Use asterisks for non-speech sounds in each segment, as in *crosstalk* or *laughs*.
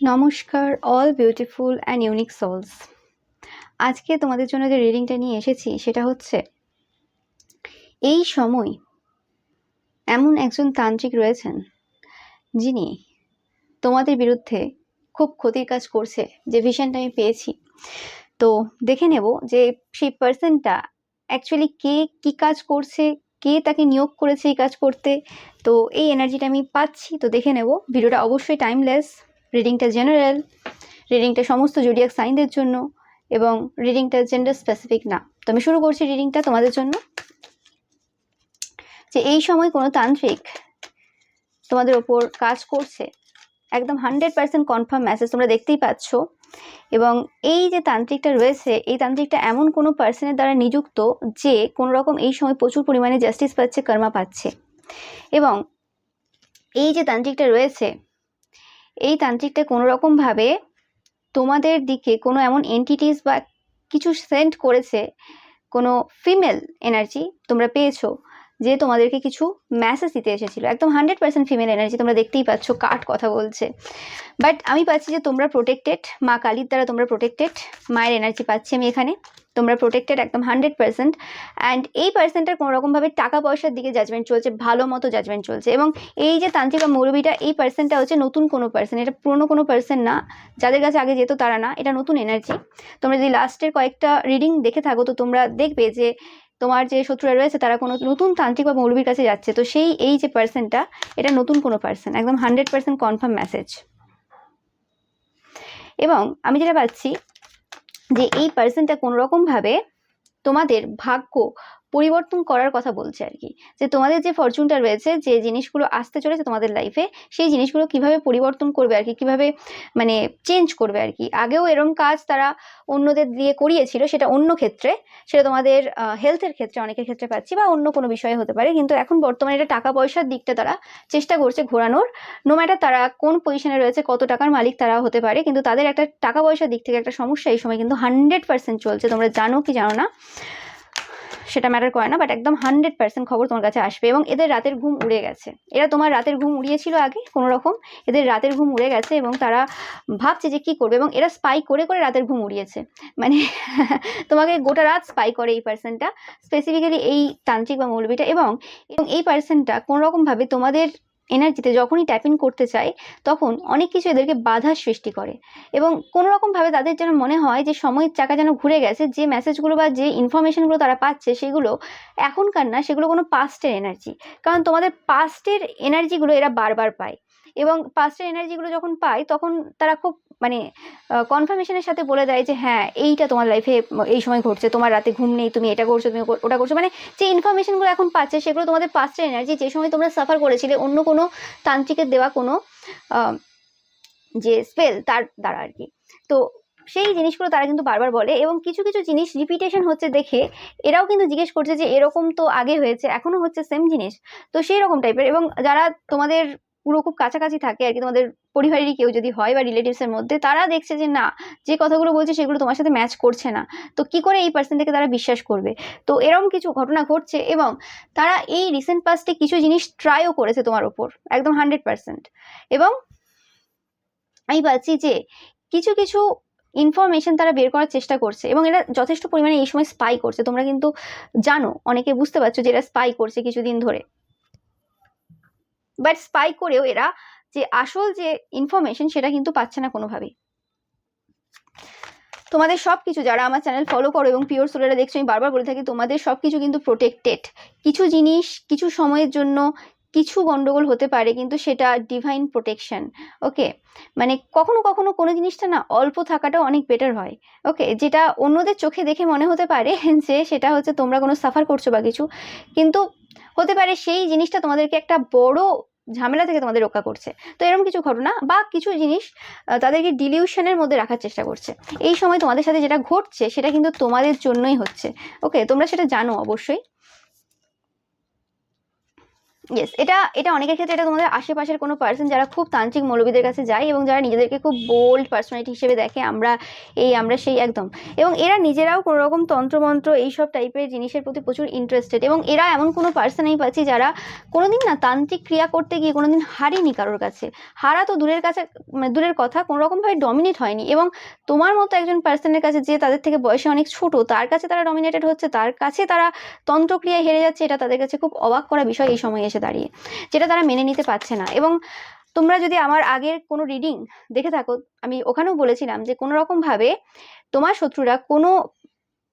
নমস্কার all beautiful and unique souls আজকে তোমাদের জন্য যে রিডিংটা নিয়ে এসেছি, সেটা হচ্ছে, এই সময় এমন একজন তান্ত্রিক রয়েছেন, যিনি তোমাদের বিরুদ্ধে খুব ক্ষতির কাজ করছে, যে ভিশনটা আমি পেয়েছি। তো দেখে নেব যে সেই পার্সনটা অ্যাকচুয়ালি কে কী কাজ করছে, কে তাকে নিয়োগ করেছে এই কাজ করতে। তো এই এনার্জিটা আমি পাচ্ছি, তো দেখে নেব। ভিডিওটা অবশ্যই টাইমলেস রিডিংটা জেনারেল, রিডিংটা সমস্ত জুডিয়াক সাইনদের জন্য এবং রিডিংটা জেন্ডার স্পেসিফিক না। তো আমি শুরু করছি রিডিংটা তোমাদের জন্য। যে এই সময় কোনো তান্ত্রিক তোমাদের ওপর কাজ করছে, একদম হান্ড্রেড পার্সেন্ট কনফার্ম মেসেজ তোমরা দেখতেই পাচ্ছ এবং এই যে তান্ত্রিকটা রয়েছে, এই তান্ত্রিকটা এমন কোনো পার্সনের দ্বারা নিযুক্ত যে কোনো রকম এই সময় প্রচুর পরিমাণে জাস্টিস পাচ্ছে কর্মা পাচ্ছে। এবং এই যে তান্ত্রিকটা রয়েছে এই তান্ত্রিকটা কোনো রকমভাবে তোমাদের দিকে কোনো এমন এন্টিটিস বা কিছু সেন্ট করেছে, কোনো ফিমেল এনার্জি তোমরা পেয়েছ। যে তোমাদেরকে কিছু মেসেজ দিতে এসেছিল। একদম হান্ড্রেড পার্সেন্ট ফিমেল এনার্জি তোমরা দেখতেই পাচ্ছ কাঠ কথা বলছে। বাট আমি পাচ্ছি যে তোমরা প্রোটেক্টেড মা কালীর দ্বারা তোমরা প্রোটেক্টেড মায়ের এনার্জি পাচ্ছি আমি এখানে। তোমরা প্রোটেক্টেড একদম হান্ড্রেড পার্সেন্ট অ্যান্ড এই পার্সেন্টার কোনো রকমভাবে টাকা পয়সার দিকে জাজমেন্ট চলছে, ভালো মতো জাজমেন্ট চলছে। এবং এই যে তান্ত্রিক বা মৌরবীটা এই পার্সেন্টটা হচ্ছে নতুন কোনো পার্সন এটা পুরনো কোনো পার্সন না। যাদের কাছে আগে যেত তারা না। এটা নতুন এনার্জি তোমরা যদি লাস্টের কয়েকটা রিডিং দেখে থাকো, তো তোমরা দেখবে যে তোমার যে শত্রুরা রয়েছে, তারা কোনো নতুন তান্ত্রিক বা মৌলবীর কাছে যাচ্ছে। তো সেই, এই যে পার্সেনটা এটা নতুন কোনো পার্সন একদম হান্ড্রেড পার্সেন্ট কনফার্ম মেসেজ এবং আমি যেটা পাচ্ছি যে এই পার্সেন্টটা কোনোরকমভাবে তোমাদের ভাগ্য পরিবর্তন করার কথা বলছে আর কি। যে তোমাদের যে ফরচুনটা রয়েছে, যে জিনিসগুলো আসতে চলেছে তোমাদের লাইফে সেই জিনিসগুলো কীভাবে পরিবর্তন করবে আর কি, কীভাবে মানে চেঞ্জ করবে আর কি। আগেও এরম কাজ তারা অন্যদের দিয়ে করিয়েছিল, সেটা অন্য ক্ষেত্রে, সেটা তোমাদের হেলথের ক্ষেত্রে, অনেকের ক্ষেত্রে পাচ্ছি বা অন্য কোনো বিষয়ে হতে পারে, কিন্তু এখন বর্তমানে এটা টাকা পয়সার দিকটা তারা চেষ্টা করছে ঘোরানোর। নো ম্যাটার তারা কোন পজিশনে রয়েছে, কত টাকার মালিক তারা হতে পারে, কিন্তু তাদের একটা টাকা পয়সার দিক থেকে একটা সমস্যা এই সময় কিন্তু হান্ড্রেড পার্সেন্ট চলছে, তোমরা জানো কি জানো না? সেটা ম্যাটার করে না বাট একদম হান্ড্রেড পার্সেন্ট খবর তোমার কাছে আসবে এবং এদের রাতের ঘুম উড়ে গেছে। এরা তোমার রাতের ঘুম উড়িয়েছিল আগে কোনো রকম এদের রাতের ঘুম উড়ে গেছে এবং তারা ভাবছে যে কি করবে এবং এরা স্পাই করে করে রাতের ঘুম উড়িয়েছে। মানে *laughs* তোমাকে গোটা রাত স্পাই করে এই পার্সনটা স্পেসিফিক্যালি এই তান্ত্রিক বা মৌলবিটা এবং এবং এই পার্সনটা কোনোরকমভাবে তোমাদের এনার্জিতে যখনই ট্যাপিং করতে চায়, তখন অনেক কিছু এদেরকে বাধার সৃষ্টি করে। এবং কোনো রকমভাবে তাদের যেন মনে হয় যে সময়ের চাকা যেন ঘুরে গেছে, যে মেসেজগুলো বা যে ইনফরমেশনগুলো তারা পাচ্ছে, সেগুলো এখনকার না, সেগুলো কোনো পাস্টের এনার্জি কারণ তোমাদের পাস্টের এনার্জিগুলো এরা বারবার পায়। এবং পাস্টের এনার্জিগুলো যখন পায়, তখন তারা খুব মানে কনফার্মেশনের সাথে বলে দেয় যে হ্যাঁ এইটা তোমার লাইফে এই সময় ঘটছে। তোমার রাতে ঘুম নেই, তুমি এটা করছ, তুমি ওটা করছ। মানে যে ইনফরমেশনগুলো এখন পাচ্ছে, সেগুলো তোমাদের পাস্টের এনার্জি যে সময় তোমরা সাফার করেছিলে, অন্য কোনো তান্ত্রিকের দেওয়া কোনো যে স্পেল তার দ্বারা আর কি তো সেই জিনিসগুলো তারা কিন্তু বারবার বলে এবং কিছু কিছু জিনিস রিপিটেশন হচ্ছে দেখে, এরাও কিন্তু জিজ্ঞেস করছে যে, এরকম তো আগে হয়েছে এখনও হচ্ছে সেম জিনিস? তো সেই রকম টাইপের এবং যারা তোমাদের পুরো খুব কাছাকাছি থাকে আর কি। তোমাদের পরিবারেরই কেউ যদি হয় বা রিলেটিভসের মধ্যে, তারা দেখছে যে না, যে কথাগুলো বলছে সেগুলো তোমার সাথে ম্যাচ করছে না। তো কি করে এই পার্সনটাকে তারা বিশ্বাস করবে? তো এরকম কিছু ঘটনা ঘটছে এবং তারা এই রিসেন্ট পাস্টে কিছু জিনিস ট্রাইও করেছে তোমার ওপর একদম হান্ড্রেড পার্সেন্ট এবং আমি পাচ্ছি যে কিছু কিছু ইনফরমেশন তারা বের করার চেষ্টা করছে এবং এরা যথেষ্ট পরিমাণে এই সময় স্পাই করছে। তোমরা কিন্তু জানো, অনেকে বুঝতে পারছ যে এরা স্পাই করছে কিছুদিন ধরে। বাট স্পাই করেও এরা যে আসল যে ইনফরমেশন সেটা কিন্তু পাচ্ছে না কোনোভাবেই। তোমাদের সব কিছু যারা আমার চ্যানেল ফলো করো এবং পিওর সোলেরা দেখছ, আমি বারবার বলে থাকি, তোমাদের সব কিছু কিন্তু প্রোটেক্টেড কিছু জিনিস, কিছু সময়ের জন্য কিছু গন্ডগোল হতে পারে, কিন্তু সেটা ডিভাইন প্রোটেকশন ওকে মানে কখনো কখনো কোনো জিনিসটা না অল্প থাকাটাও অনেক বেটার হয় ওকে যেটা অন্যদের চোখে দেখে মনে হতে পারে *laughs* যে সেটা হচ্ছে তোমরা কোনো সাফার করছ বা কিছু, কিন্তু হতে পারে সেই জিনিসটা তোমাদেরকে একটা বড় ঝামেলা থেকে তোমাদের রক্ষা করছে। তো এরকম কিছু ঘটনা বা কিছু জিনিস তাদেরকে ডিলিউশনের মধ্যে রাখার চেষ্টা করছে। এই সময় তোমাদের সাথে যেটা ঘটছে, সেটা কিন্তু তোমাদের জন্যই হচ্ছে। ওকে তোমরা সেটা জানো অবশ্যই। ইয়েস এটা এটা অনেকের ক্ষেত্রে এটা তোমাদের আশেপাশের কোনো পার্সন যারা খুব তান্ত্রিক মৌলবীদের কাছে যায় এবং যারা নিজেদেরকে খুব বোল্ড পার্সোনালিটি হিসেবে দেখে, আমরা এই, আমরা সেই একদম। এবং এরা নিজেরাও কোনো রকম তন্ত্রমন্ত্র এইসব টাইপের জিনিসের প্রতি প্রচুর ইন্টারেস্টেড এবং এরা এমন কোনো পার্সন আমি পাচ্ছি যারা কোনোদিন না তান্ত্রিক ক্রিয়া করতে গিয়ে কোনোদিন হারেনি কারোর কাছে। হারা তো দূরের কাছে মানে দূরের কথা কোনো রকমভাবে ডমিনেট হয়নি এবং তোমার মতো একজন পার্সনের কাছে যে তাদের থেকে বয়সে অনেক ছোট, তার কাছে তারা ডমিনেটেড হচ্ছে, তার কাছে তারা তন্ত্রক্রিয়ায় হেরে যাচ্ছে, এটা তাদের কাছে খুব অবাক করা বিষয় এই সময় এসে দাঁড়িয়ে, যেটা তারা মেনে নিতে পারছে না। এবং তোমরা যদি আমার আগের কোনো রিডিং দেখে থাকো, আমি ওখানেও বলেছিলাম যে কোনো রকমভাবে তোমার শত্রুরা কোনো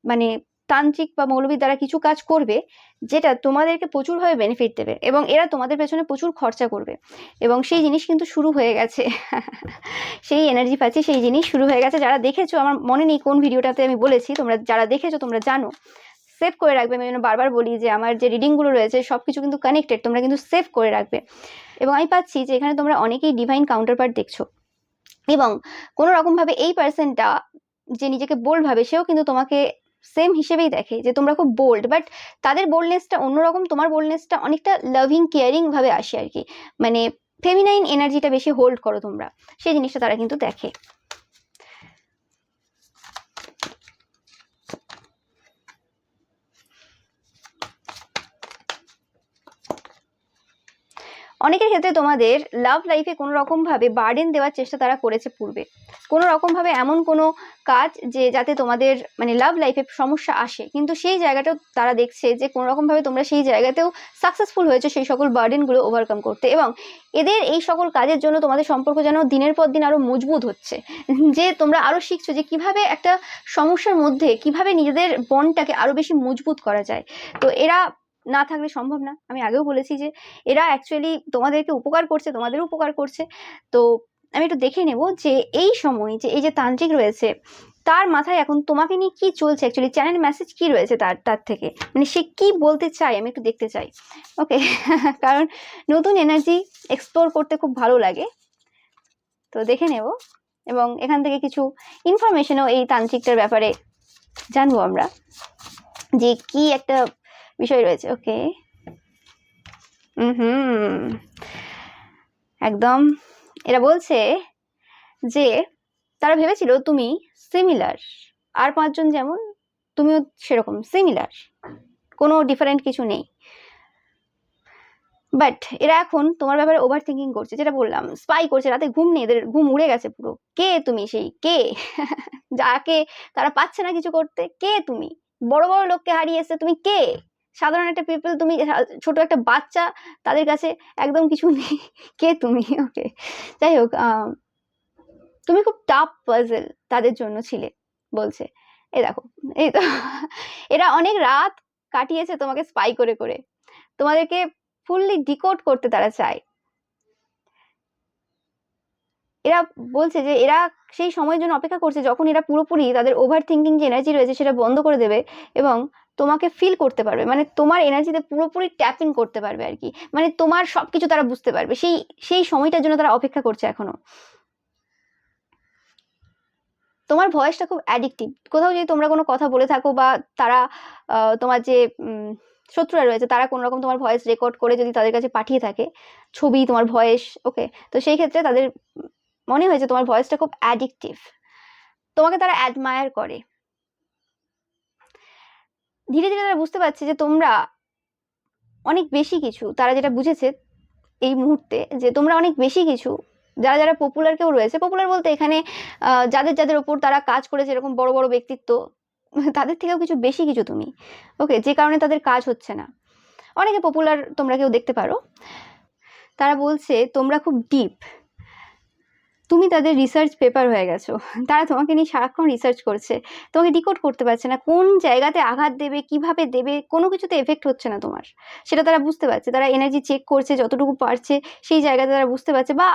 মানে তান্ত্রিক বা মৌলবীর দ্বারা কিছু কাজ করবে, যেটা তোমাদেরকে প্রচুরভাবে বেনিফিট দেবে এবং এরা তোমাদের পেছনে প্রচুর খরচা করবে। এবং সেই জিনিস কিন্তু শুরু হয়ে গেছে। *laughs* সেই এনার্জি পাচ্ছি, সেই জিনিস শুরু হয়ে গেছে। যারা দেখেছ, আমার মনে নেই কোন ভিডিওটাতে আমি বলেছি, তোমরা যারা দেখেছ, তোমরা জানো। সেভ করে রাখবে। আমি বারবার বলি যে, আমার যে রিডিংগুলো রয়েছে সব কিছু কিন্তু কানেক্টেড তোমরা কিন্তু সেভ করে রাখবে। এবং আমি পাচ্ছি যে, এখানে তোমরা অনেকেই ডিভাইন কাউন্টার পার্ট দেখছ। এবং কোনো রকমভাবে এই পার্সনটা যে নিজেকে বোল্ড ভাবে, সেও কিন্তু তোমাকে সেম হিসেবেই দেখে যে, তোমরা খুব বোল্ড বাট তাদের বোল্ডনেসটা অন্যরকম, তোমার বোল্ডনেসটা অনেকটা লাভিং কেয়ারিং ভাবে আসে আর কি। মানে ফেমিনাইন এনার্জিটা বেশি হোল্ড করো তোমরা। সেই জিনিসটা তারা কিন্তু দেখে। অনেকের ক্ষেত্রে তোমাদের লাভ লাইফে কোনো রকমভাবে বার্ডেন দেওয়ার চেষ্টা তারা করেছে পূর্বে। কোনো রকমভাবে এমন কোনো কাজ যে, যাতে তোমাদের মানে লাভ লাইফে সমস্যা আসে, কিন্তু সেই জায়গাটাও তারা দেখছে যে কোনো রকমভাবে তোমরা সেই জায়গাতেও সাকসেসফুল হয়েছে সেই সকল বার্ডেনগুলো ওভারকাম করতে এবং এদের এই সকল কাজের জন্য তোমাদের সম্পর্ক যেন দিনের পর দিন আরও মজবুত হচ্ছে। যে, তোমরা আরও শিখছো যে, কীভাবে একটা সমস্যার মধ্যে, কীভাবে নিজেদের বন্ডটাকে আরও বেশি মজবুত করা যায়। তো এরা না থাকলে সম্ভব না। আমি আগেও বলেছি যে, এরা অ্যাকচুয়ালি তোমাদেরকে উপকার করছে তোমাদের উপকার করছে। তো আমি একটু দেখে নেব যে, এই সময় যে, এই যে তান্ত্রিক রয়েছে, তার মাথায় এখন তোমাকে নিয়ে কি চলছে অ্যাকচুয়ালি চ্যানেল মেসেজ কি রয়েছে তার তার থেকে? মানে সে কি বলতে চায়? আমি একটু দেখতে চাই। ওকে *laughs* কারণ নতুন এনার্জি এক্সপ্লোর করতে খুব ভালো লাগে। তো দেখে নেব। এবং এখান থেকে কিছু ইনফরমেশনও এই তান্ত্রিকটার ব্যাপারে জানব আমরা। যে কি একটা বিষয় রয়েছে, ওকে? হুম একদম। এরা বলছে যে, তারা ভেবেছিল তুমি সিমিলার আর পাঁচজন যেমন, তুমিও সেরকম সিমিলার কোনো ডিফারেন্ট কিছু নেই। বাট এরা এখন তোমার ব্যাপারে ওভার থিঙ্কিং করছে, যেটা বললাম স্পাই করছে, রাতে ঘুম নেই, এদের ঘুম উড়ে গেছে পুরো। কে তুমি সেই? কে? যাকে তারা পাচ্ছে না কিছু করতে, কে তুমি? বড় বড় লোককে হারিয়ে এসছে তুমি কে? সাধারণ একটা পিপল তুমি ছোট একটা বাচ্চা, তাদের কাছে একদম কিছু নেই। *laughs* কে তুমি? ওকে। যাই হোক তুমি খুব টাফ পাজেল তাদের জন্য ছিলে, বলছে। এই দেখো, এই তো। *laughs* এরা অনেক রাত কাটিয়েছে তোমাকে স্পাই করে করে। তোমাদেরকে ফুললি ডিকোড করতে তারা চায়। এরা বলছে যে এরা সেই সময়ের জন্য অপেক্ষা করছে, যখন এরা পুরোপুরি তাদের ওভার থিঙ্কিং যে এনার্জি রয়েছে, সেটা বন্ধ করে দেবে এবং তোমাকে ফিল করতে পারবে। মানে তোমার এনার্জিতে পুরোপুরি ট্যাপ ইন করতে পারবে আর কি। মানে তোমার সব কিছু তারা বুঝতে পারবে। সেই সেই সময়টার জন্য তারা অপেক্ষা করছে এখনও। তোমার ভয়েসটা খুব অ্যাডিক্টিভ কোথাও যদি তোমরা কোনো কথা বলে থাকো বা তারা তোমার যে শত্রুরা রয়েছে, তারা কোনো রকম তোমার ভয়েস রেকর্ড করে যদি তাদের কাছে পাঠিয়ে থাকে, ছবি, তোমার ভয়েস ওকে তো সেই ক্ষেত্রে তাদের মনে হয়েছে তোমার ভয়েসটা খুব অ্যাডিক্টিভ তোমাকে তারা অ্যাডমায়ার করে। ধীরে ধীরে তারা বুঝতে পারছে যে তোমরা অনেক বেশি কিছু, তারা যেটা বুঝেছে এই মুহূর্তে যে তোমরা অনেক বেশি কিছু, যারা যারা পপুলার কেউ রয়েছে পপুলার বলতে এখানে যাদের যাদের ওপর তারা কাজ করেছে এরকম বড় বড় ব্যক্তিত্ব, তাদের থেকেও কিছু বেশি কিছু তুমি ওকে যে কারণে তাদের কাজ হচ্ছে না। অনেকে পপুলার তোমরা কেউ দেখতে পারো, তারা বলছে তোমরা খুব ডিপ তুমি তাদের রিসার্চ পেপার হয়ে গেছো। তারা তোমাকে নিয়ে সারাক্ষণ রিসার্চ করছে। তোমাকে ডিকোড করতে পারছে না, কোন জায়গাতে আঘাত দেবে, কীভাবে দেবে, কোনো কিছুতে এফেক্ট হচ্ছে না তোমার। সেটা তারা বুঝতে পারছে, তারা এনার্জি চেক করছে, যতটুকু পারছে, সেই জায়গাতে তারা বুঝতে পারছে বা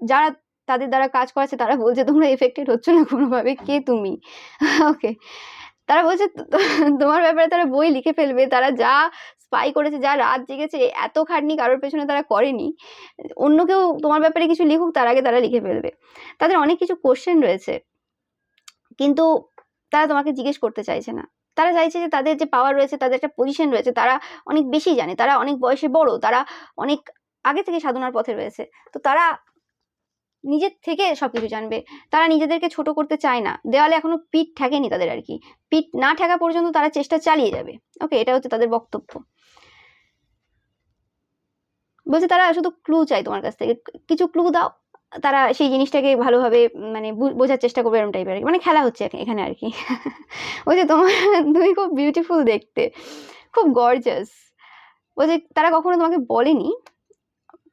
যারা তাদের দ্বারা কাজ করাচ্ছে, তারা বলছে, তোমরা এফেক্টেড হচ্ছ না কোনোভাবে, কে তুমি? ওকে তারা বলছে, তোমার ব্যাপারে তারা বই লিখে ফেলবে, তারা যা স্পাই করেছে, যা রাত জেগেছে এত খাটনি কারোর পেছনে তারা করেনি। অন্য কেউ তোমার ব্যাপারে কিছু লিখুক, তার আগে তারা লিখে ফেলবে। তাদের অনেক কিছু কোশ্চেন রয়েছে। কিন্তু তারা তোমাকে জিজ্ঞেস করতে চাইছে না। তারা চাইছে যে তাদের যে পাওয়ার রয়েছে, তাদের একটা পজিশন রয়েছে, তারা অনেক বেশি জানে, তারা অনেক বয়সে বড়, তারা অনেক আগে থেকে সাধনার পথে রয়েছে। তো তারা নিজের থেকে সবকিছু জানবে। তারা নিজেদেরকে ছোট করতে চায় না। দেওয়ালে এখনও পিঠ ঠেকেনি তাদের আর কি। পিঠ না ঠেকা পর্যন্ত তারা চেষ্টা চালিয়ে যাবে। ওকে এটা হচ্ছে তাদের বক্তব্য। বলছে তারা শুধু ক্লু চাই তোমার কাছ থেকে। কিছু ক্লু দাও। তারা সেই জিনিসটাকে ভালোভাবে মানে বোঝার চেষ্টা করবে এরকম টাইপের আর কি মানে খেলা হচ্ছে এখ- এখানে আর কি। *laughs* বলছে তোমার তুমি খুব বিউটিফুল দেখতে। খুব গর্জাস বলছে তারা কখনো তোমাকে বলেনি।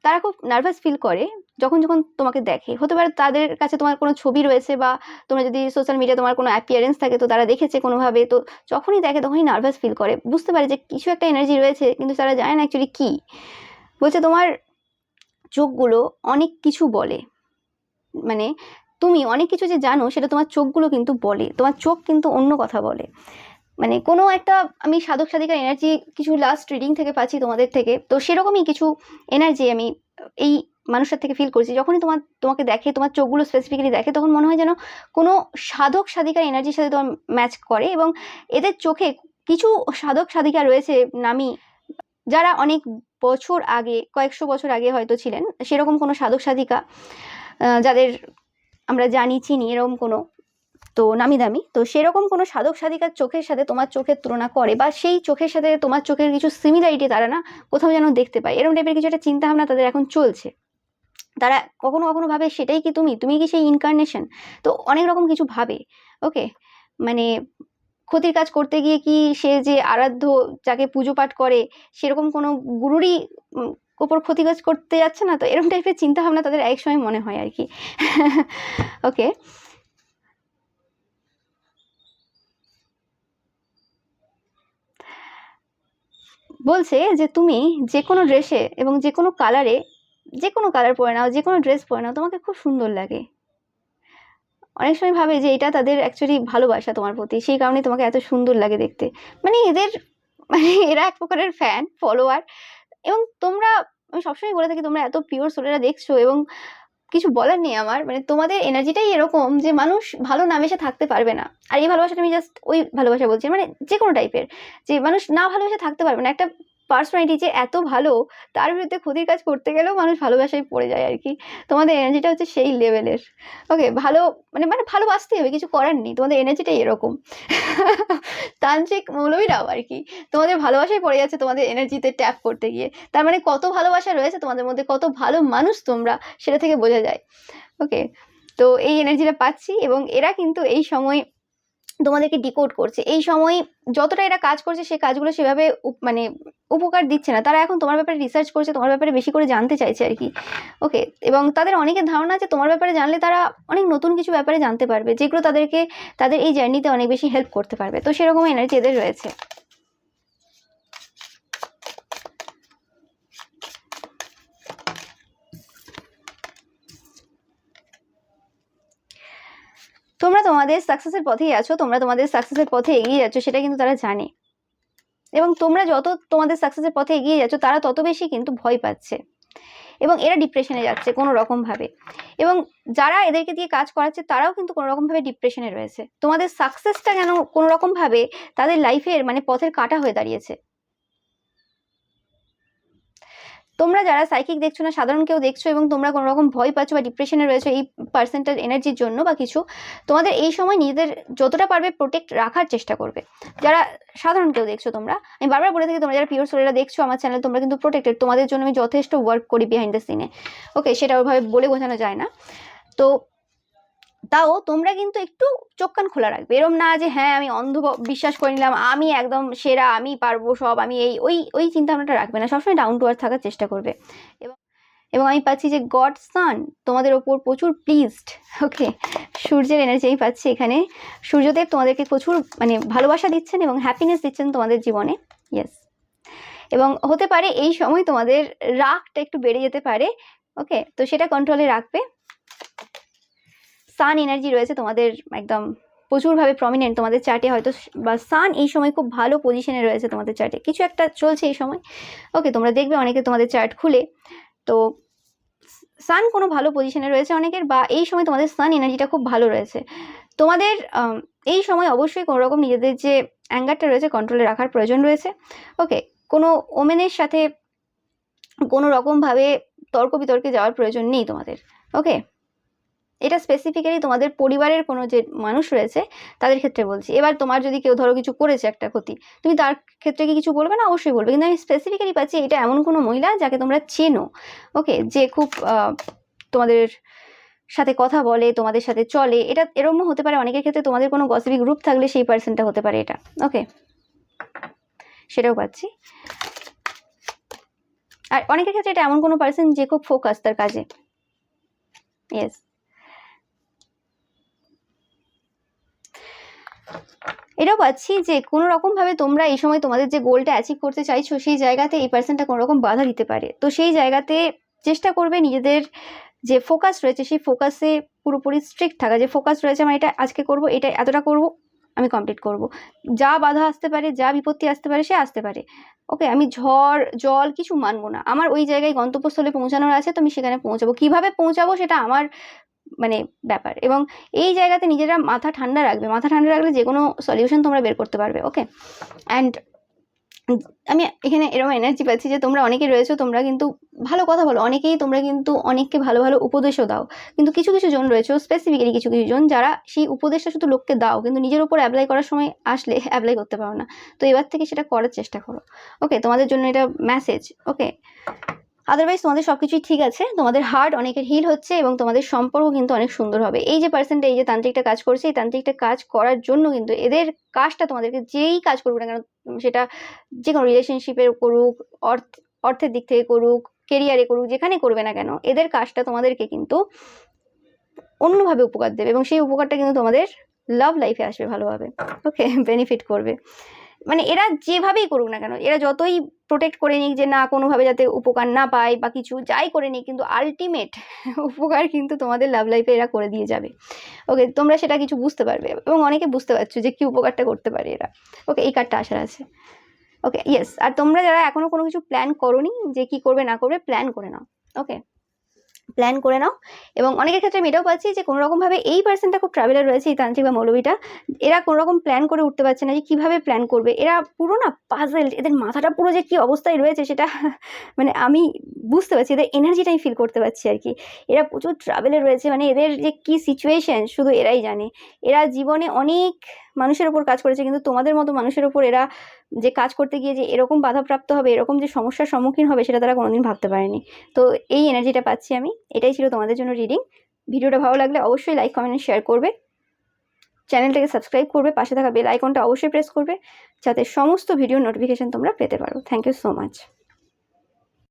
তারা খুব নার্ভাস ফিল করে। যখন যখন তোমাকে দেখে। হতে পারে তাদের কাছে তোমার কোনো ছবি রয়েছে বা তোমরা যদি সোশ্যাল মিডিয়া তোমার কোনো অ্যাপিয়ারেন্স থাকে তো তারা দেখেছে কোনোভাবে। তো যখনই দেখে তখনই নার্ভাস ফিল করে। বুঝতে পারে যে কিছু একটা এনার্জি রয়েছে কিন্তু তারা জানে না অ্যাকচুয়ালি কী। বলছে তোমার চোখগুলো অনেক কিছু বলে। মানে তুমি অনেক কিছু যে জানো সেটা তোমার চোখগুলো কিন্তু বলে। তোমার চোখ কিন্তু অন্য কথা বলে। মানে কোনো একটা আমি সাধক, সাধিকার এনার্জি কিছু লাস্ট রিডিং থেকে পাচ্ছি তোমাদের থেকে। তো সেরকমই কিছু এনার্জি আমি এই মানুষের থেকে ফিল করছি। যখনই তোমার তোমাকে দেখে, তোমার চোখগুলো স্পেসিফিক্যালি দেখে, তখন মনে হয় যেন কোনো সাধক, সাধিকার এনার্জির সাথে তোমার ম্যাচ করে এবং এদের চোখে কিছু সাধক সাধিকা রয়েছে নামি। যারা অনেক বছর আগে, কয়েকশো বছর আগে হয়তো ছিলেন, সেরকম কোনো সাধক, সাধিকা যাদের আমরা জানি, চিনি, এরকম কোনো তো নামি দামি। তো সেরকম কোনো সাধক, সাধিকার চোখের সাথে তোমার চোখের তুলনা করে বা সেই চোখের সাথে তোমার চোখের কিছু সিমিলারিটি তারা না কোথাও যেন দেখতে পায়। এরকম টাইপের কিছু একটা চিন্তা ভাবনা তাদের এখন চলছে। তারা কখনো কখনো ভাবে সেটাই কি তুমি? তুমি কি সেই ইনকার্নেশন তো অনেক রকম কিছু ভাবে ওকে মানে ক্ষতির কাজ করতে গিয়ে কি সে যে আরাধ্য যাকে পুজো পাঠ করে, সেরকম কোনো গুরুরই ওপর ক্ষতি কাজ করতে যাচ্ছে না? তো এরকম টাইপের চিন্তা ভাবনা তাদের এক সময় মনে হয় আর কি। *laughs* ওকে বলছে যে তুমি যে কোনো ড্রেসে এবং যে কোনো কালারে যে কোনো কালার পরে নাও যে কোনো ড্রেস পরে নাও, তোমাকে খুব সুন্দর লাগে। অনেক সময় ভাবে যে এটা তাদের অ্যাকচুয়ালি ভালোবাসা তোমার প্রতি, সেই কারণে তোমাকে এত সুন্দর লাগে দেখতে। মানে এদের মানে এরা এক প্রকারের ফ্যান ফলোয়ার এবং তোমরা, আমি সবসময় বলে থাকি তোমরা এত পিওর সোলেরা দেখছ, এবং কিছু বলার নেই আমার মানে তোমাদের এনার্জিটাই এরকম যে মানুষ ভালো না বেসে থাকতে পারবে না। আর এই ভালোবাসাটা আমি জাস্ট ওই ভালোবাসা বলছি মানে যে কোনো টাইপের যে মানুষ না ভালোবেসে থাকতে পারবে না, একটা পার্সোনালিটি যে এত ভালো, তার বিরুদ্ধে ক্ষতির কাজ করতে গেলেও মানুষ ভালোবাসায় পড়ে যায় আর কি তোমাদের এনার্জিটা হচ্ছে সেই লেভেলের ওকে ভালো মানে মানে ভালোবাসতেই হবে, কিছু করার নেই। তোমাদের এনার্জিটাই এরকম। *laughs* তান্ত্রিক মৌলবীরাও আর কি তোমাদের ভালোবাসায় পড়ে যাচ্ছে তোমাদের এনার্জিতে ট্যাপ করতে গিয়ে। তার মানে কত ভালোবাসা রয়েছে তোমাদের মধ্যে, কত ভালো মানুষ তোমরা, সেটা থেকে বোঝা যায়। ওকে তো এই এনার্জিটা পাচ্ছি এবং এরা কিন্তু এই সময় তোমাদেরকে ডিকোড করছে। এই সময় যতটা এরা কাজ করছে সেই কাজগুলো সেভাবে মানে উপকার দিচ্ছে না। তারা এখন তোমার ব্যাপারে রিসার্চ করছে, তোমার ব্যাপারে বেশি করে জানতে চাইছে আর কি। ওকে এবং তাদের অনেকের ধারণা আছে, তোমার ব্যাপারে জানলে তারা অনেক নতুন কিছু ব্যাপারে জানতে পারবে, যেগুলো তাদেরকে, তাদের এই জার্নিতে অনেক বেশি হেল্প করতে পারবে। তো সেরকম এনার্জি এদের রয়েছে। তোমরা তোমাদের সাকসেসের পথেই আছো, তোমরা তোমাদের সাকসেসের পথে এগিয়ে যাচ্ছ, সেটা কিন্তু তারা জানে। এবং তোমরা যত তোমাদের সাকসেসের পথে এগিয়ে যাচ্ছ, তারা তত বেশি কিন্তু ভয় পাচ্ছে। এবং এরা ডিপ্রেশনে যাচ্ছে কোনো রকমভাবে এবং যারা এদেরকে দিয়ে কাজ করাচ্ছে, তারাও কিন্তু কোনো রকমভাবে ডিপ্রেশনে রয়েছে। তোমাদের সাকসেসটা যেন কোনো রকমভাবে তাদের লাইফের মানে পথের কাটা হয়ে দাঁড়িয়েছে। তোমরা যারা সাইকিক দেখছ না, সাধারণ কেউ দেখছ এবং তোমরা কোনো রকম ভয় পাচ্ছ বা ডিপ্রেশনে রয়েছো, এই পার্সেন্টাল এনার্জির জন্য বা কিছু, তোমাদের এই সময় নিজেদের যতটা পারবে প্রোটেক্ট রাখার চেষ্টা করবে। যারা সাধারণ কেউ দেখছ তোমরা, আমি বারবার বলে থাকি, তোমরা যারা পিওর সোলেরা দেখছ আমার চ্যানেল তোমরা কিন্তু প্রোটেক্টেড তোমাদের জন্য আমি যথেষ্ট ওয়ার্ক করি বিহাইন্ড দ্য সিনে ওকে সেটা ওইভাবে বলে বোঝানো যায় না। তো তাও তোমরা কিন্তু একটু চোখ কান খোলা রাখবে। এরম না যে হ্যাঁ আমি অন্ধ বিশ্বাস করে নিলাম, আমি একদম সেরা, আমি পারব সব, আমি এই, ওই ওই চিন্তা ভাবনাটা রাখবে না। সবসময় ডাউন টু আর্থ থাকার চেষ্টা করবে। এবং এবং আমি পাচ্ছি যে গড সান তোমাদের ওপর প্রচুর প্লিজড ওকে সূর্যের এনার্জি আমি পাচ্ছি এখানে। সূর্যদেব তোমাদেরকে প্রচুর মানে ভালোবাসা দিচ্ছেন এবং হ্যাপিনেস দিচ্ছেন তোমাদের জীবনে। ইয়েস এবং হতে পারে এই সময় তোমাদের রাগটা একটু বেড়ে যেতে পারে। ওকে তো সেটা কন্ট্রোলে রাখবে। সান এনার্জি রয়েছে তোমাদের একদম প্রচুরভাবে প্রমিনেন্ট তোমাদের চার্টে হয়তো, বা সান এই সময় খুব ভালো পজিশনে রয়েছে তোমাদের চার্টে কিছু একটা চলছে এই সময়। ওকে তোমরা দেখবে অনেকে তোমাদের চার্ট খুলে। তো সান কোনো ভালো পজিশনে রয়েছে অনেকের, বা এই সময় তোমাদের সান এনার্জিটা খুব ভালো রয়েছে। তোমাদের এই সময় অবশ্যই কোনো রকম নিজেদের যে অ্যাঙ্গারটা রয়েছে কন্ট্রোলে রাখার প্রয়োজন রয়েছে। ওকে কোনো ওমেনের সাথে কোনো রকমভাবে তর্ক বিতর্কে যাওয়ার প্রয়োজন নেই তোমাদের। ওকে এটা স্পেসিফিক্যালি তোমাদের পরিবারের কোনো যে মানুষ রয়েছে, তাদের ক্ষেত্রে বলছি। এবার তোমার যদি কেউ ধরো কিছু করেছে একটা ক্ষতি, তুমি তার ক্ষেত্রে কি কিছু বলবে? না, অবশ্যই বলবে। কিন্তু আমি স্পেসিফিক্যালি পাচ্ছি এটা এমন কোনো মহিলা যাকে তোমরা চেনো ওকে যে খুব তোমাদের সাথে কথা বলে, তোমাদের সাথে চলে। এটা এরকমও হতে পারে, অনেকের ক্ষেত্রে তোমাদের কোনো গসিবি গ্রুপ থাকলে সেই পার্সনটা হতে পারে এটা ওকে সেটাও পাচ্ছি। আর অনেকের ক্ষেত্রে এটা এমন কোনো পার্সন যে খুব ফোকাস তার কাজে। ইয়েস এটাও পাচ্ছি যে কোনো রকম ভাবে তোমরা এই সময় তোমাদের যে গোলটা অ্যাচিভ করতে চাইছো, সেই জায়গাতে এই পার্সনটা কোনো রকম বাধা দিতে পারে। তো সেই জায়গাতে চেষ্টা করবে নিজেদের যে ফোকাস রয়েছে, সেই ফোকাসে পুরোপুরি স্ট্রিক্ট থাকা। যে ফোকাস রয়েছে আমার এটা আজকে করব, এটা এতটা করব, আমি কমপ্লিট করব। যা বাধা আসতে পারে, যা বিপত্তি আসতে পারে, সে আসতে পারে। ওকে আমি ঝড়, জল কিছু মানবো না। আমার ওই জায়গায় গন্তব্যস্থলে পৌঁছানোর আছে, তো আমি সেখানে পৌঁছাবো। কীভাবে পৌঁছাবো সেটা আমার মানে ব্যাপার। এবং এই জায়গাতে নিজেরা মাথা ঠান্ডা রাখবে। মাথা ঠান্ডা রাখলে যে কোনো সলিউশন তোমরা বের করতে পারবে ওকে অ্যান্ড আমি এখানে এরকম এনার্জি পাচ্ছি যে তোমরা অনেকে রয়েছো, তোমরা কিন্তু ভালো কথা বলো। অনেকেই তোমরা কিন্তু অনেককে ভালো ভালো উপদেশও দাও। কিন্তু কিছু কিছু জন রয়েছে স্পেসিফিক্যালি কিছু কিছু জন, যারা সেই উপদেশটা শুধু লোককে দাও, কিন্তু নিজের উপর অ্যাপ্লাই করার সময় আসলে *laughs* অ্যাপ্লাই করতে পারো না। তো এবার থেকে সেটা করার চেষ্টা করো ওকে তোমাদের জন্য এটা মেসেজ ওকে আদারওয়াইজ তোমাদের সব কিছুই ঠিক আছে। তোমাদের হার্ট অনেকের হিল হচ্ছে এবং তোমাদের সম্পর্ক কিন্তু অনেক সুন্দর হবে। এই যে পার্সেন্টটা এই যে তান্ত্রিকটা কাজ করছে, এই তান্ত্রিকটা কাজ করার জন্য কিন্তু এদের কাজটা তোমাদেরকে যেই কাজ করবে না কেন, সেটা যে কোনো রিলেশনশিপের করুক, অর্থ, অর্থের দিক থেকে করুক কেরিয়ারে করুক, যেখানে করবে না কেন, এদের কাজটা তোমাদেরকে কিন্তু অন্যভাবে উপকার দেবে এবং সেই উপকারটা কিন্তু তোমাদের লাভ লাইফে আসবে ভালোভাবে। ওকে বেনিফিট *laughs* করবে। মানে এরা যেভাবেই করুক না কেন, এরা যতই প্রোটেক্ট করে নিক যে না, কোনোভাবে যাতে উপকার না পায় বা কিছু যাই করে নিক, কিন্তু আলটিমেট *laughs* উপকার কিন্তু তোমাদের লাভ লাইফে এরা করে দিয়ে যাবে। ওকে তোমরা সেটা কিছু বুঝতে পারবে এবং অনেকে বুঝতে পারছ যে কি উপকারটা করতে পারে এরা। ওকে এই কার্ডটা আসার আছে। ওকে ইয়েস আর তোমরা যারা এখনও কোনো কিছু প্ল্যান করোনি যে কি করবে না করবে প্ল্যান করে নাও। ওকে প্ল্যান করে নাও। এবং অনেকের ক্ষেত্রে আমি এটাও পাচ্ছি যে কোনো রকমভাবে এই পার্সনটা খুব ট্রাভেলার রয়েছে, এই তান্ত্রিক বা মৌলবীটা, এরা কোনোরকম প্ল্যান করে উঠতে পারছে না যে কীভাবে প্ল্যান করবে। এরা পুরো না পাজেল এদের মাথাটা পুরো যে কী অবস্থায় রয়েছে সেটা *laughs* মানে আমি বুঝতে পারছি, এদের এনার্জিটা আমি ফিল করতে পারছি আর কি। এরা প্রচুর ট্রাভেলে রয়েছে মানে এদের যে কী সিচুয়েশন শুধু এরাই জানে। এরা জীবনে অনেক মানুষের ওপর কাজ করেছে, কিন্তু তোমাদের মতো মানুষের ওপর এরা যে কাজ করতে গিয়ে যে এরকম বাধাপ্রাপ্ত হবে, এরকম যে সমস্যার সম্মুখীন হবে, সেটা তারা কোনোদিন ভাবতে পারেনি। তো এই এনার্জিটা পাচ্ছি আমি। এটাই ছিল তোমাদের জন্য রিডিং। ভিডিওটা ভালো লাগলে অবশ্যই লাইক, কমেন্ট শেয়ার করবে। চ্যানেলটাকে সাবস্ক্রাইব করবে, পাশে থাকা বেল আইকনটা অবশ্যই প্রেস করবে, যাতে সমস্ত ভিডিও নোটিফিকেশন তোমরা পেতে পারো। Thank you so much